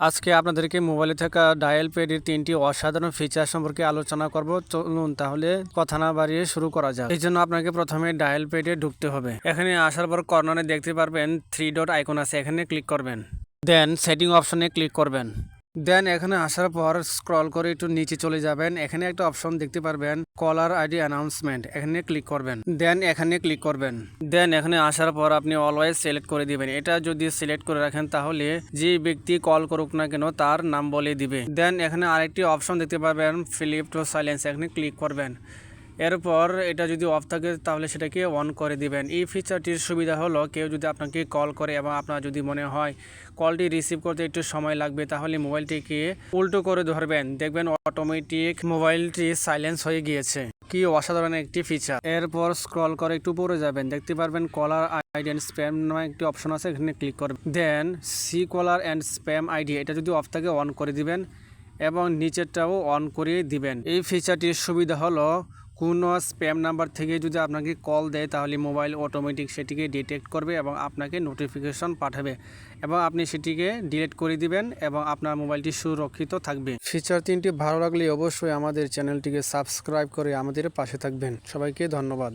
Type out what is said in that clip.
আজকে আপনাদেরকে মোবাইলে থাকা ডায়াল প্যাডের তিনটি অসাধারণ ফিচার সম্পর্কে আলোচনা করব। চলুন তাহলে কথা না বাড়িয়ে শুরু করা যাক। এই জন্য আপনাকে প্রথমে ডায়াল প্যাডে ঢুকতে হবে। এখানে আসার পর কর্নারে দেখতে পারবেন থ্রি ডট আইকন আছে। এখানে ক্লিক করবেন। দেন সেটিং অপশনে ক্লিক করবেন। দেন এখানে আসার পর স্ক্রল করে একটু নিচে চলে যাবেন। এখানে একটা অপশন দেখতে পারবেন কলার আইডি অ্যানাউন্সমেন্ট এখানে ক্লিক করবেন। দেন এখানে ক্লিক করবেন। দেন এখানে আসার পর আপনি অলওয়েজ সিলেক্ট করে দিবেন। এটা যদি সিলেক্ট করে রাখেন তাহলে যে ব্যক্তি কল করুক না কেন তার নাম বলে দিবে। দেন এখানে আরেকটি অপশন দেখতে পারবেন ফিলিপ টু সাইলেন্স এখানে ক্লিক করবেন। এরপর এটা যদি অফ থাকে, তাহলে সেটাকে অন করে দিবেন। এই ফিচারটির সুবিধা হলো কেউ যদি আপনাকে কল করে এবং আপনার যদি মনে হয় কলটি রিসিভ করতে একটু সময় লাগবে, তাহলে মোবাইলটিকে উল্টো করে ধরবেন। দেখবেন অটোমেটিক মোবাইলটি সাইলেন্স হয়ে গিয়েছে। কি অসাধারণ একটি ফিচার এরপর স্ক্রল করে একটু পরে যাবেন। দেখতে পারবেন কলার আইডি অ্যান্ড স্প্যাম নামে একটি অপশন আছে, এখানে ক্লিক করবেন। Then C caller and spam ID এটা যদি অফ থাকে অন করে দিবেন এবং নিচেরটাও অন করে দিবেন। এই ফিচারটির সুবিধা হলো কোনো স্প্যাম নাম্বার থেকে যদি আপনাকে কল দেয়, তাহলে মোবাইল অটোমেটিক সেটিকে ডিটেক্ট করবে এবং আপনাকে নোটিফিকেশন পাঠাবে এবং আপনি সেটিকে ডিলিট করে দিবেন এবং আপনার মোবাইলটি সুরক্ষিত থাকবে। ফিচার তিনটি ভালো লাগলে অবশ্যই আমাদের চ্যানেলটিকে সাবস্ক্রাইব করে আমাদের পাশে থাকবেন। সবাইকে ধন্যবাদ।